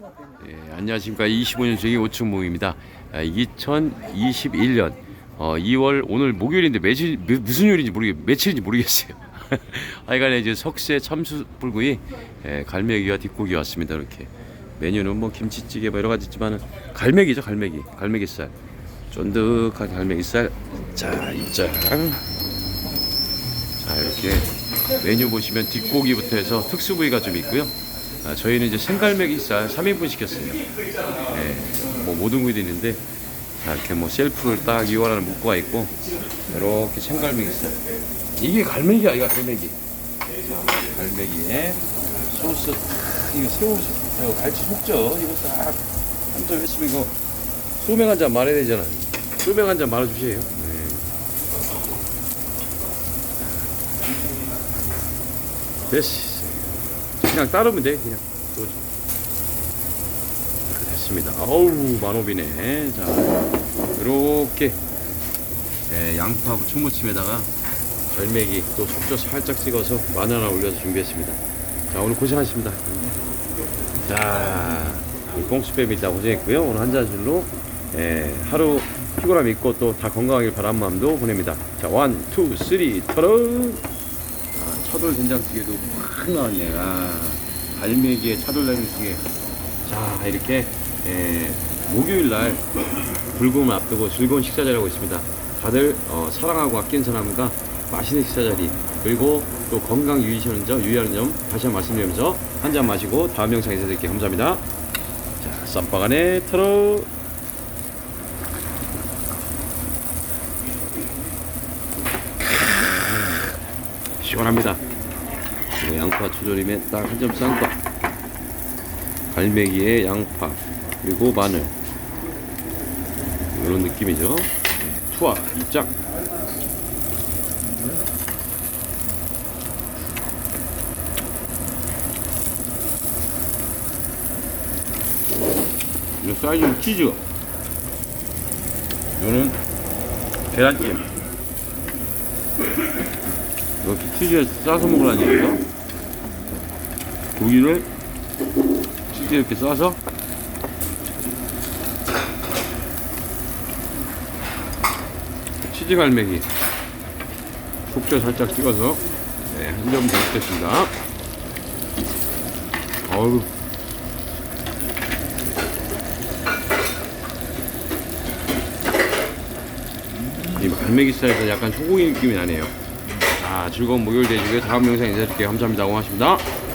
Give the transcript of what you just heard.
예, 안녕하십니까 25년 중의 오춘모입니다. 2021년 어, 2월 오늘 목요일인데 몇- 무슨 요일인지 모르겠 며칠인지 모르겠어요. 하여간에 이제 석쇠 참수 불구이 예, 갈매기와 뒷고기 왔습니다. 이렇게 메뉴는 뭐 김치찌개 뭐 여러 가지 있지만 갈매기죠 갈매기 갈매기살 쫀득한 갈매기살 자 입장 자 이렇게 메뉴 보시면 뒷고기부터 해서 특수 부위가 좀 있고요. 아, 저희는 이제 생갈매기살 3인분 시켰습니다. 예, 뭐 모든 부위도 있는데 자, 이렇게 뭐 셀프를 딱 이용하는 문구가 있고 이렇게 생갈매기살 이게 갈매기야 이거 갈매기. 자, 갈매기에 소스 탁, 이거 새우 이거 갈치 속죠? 이거 딱 한점 했으면 이거 소맥 한 잔 말아야 되잖아. 소맥 한 잔 말아주세요. 네. 됐어 그냥 따르면 돼 그냥. 자, 됐습니다. 어우 만호비네. 자 이렇게. 예, 양파 초무침에다가 갈매기 또 속젓 살짝 찍어서 마늘 하나 올려서 준비했습니다. 자 오늘 고생하셨습니다. 자 뽕수빼미 다 고생했고요. 오늘 한 잔술로 예, 하루 피곤함 잊고 또 다 건강하길 바란 마음도 보냅니다. 자 원, 투, 쓰리, 터런 아, 차돌 된장찌개도 확 나왔네. 아, 갈매기에 차돌 된장찌개. 자, 이렇게 에, 목요일 날 불금을 앞두고 즐거운 식사 자리하고 있습니다. 다들 어, 사랑하고 아낀 사람과 맛있는 식사 자리 그리고 또 건강 유의하는 점, 유의하는 점 다시 한 번 말씀드리면서 한 잔 마시고 다음 영상에서 뵙게 감사합니다. 자, 안에 털어. 시원합니다. 양파 조절임에 딱 한점싼 거. 갈매기에 양파 그리고 마늘 이런 느낌이죠. 투하 입장. 이 사이즈는 치즈. 이거는 계란찜. 이렇게 치즈에 싸서 먹으라는 얘기죠. 고기를 치즈에 이렇게 싸서 치즈 갈매기 속젓 살짝 찍어서 네, 한 점더 먹겠습니다. 어우 이 갈매기 살에서 약간 소고기 느낌이 나네요. 자, 즐거운 목요일 되시고요. 다음 영상에 인사드릴게요. 감사합니다. 고맙습니다.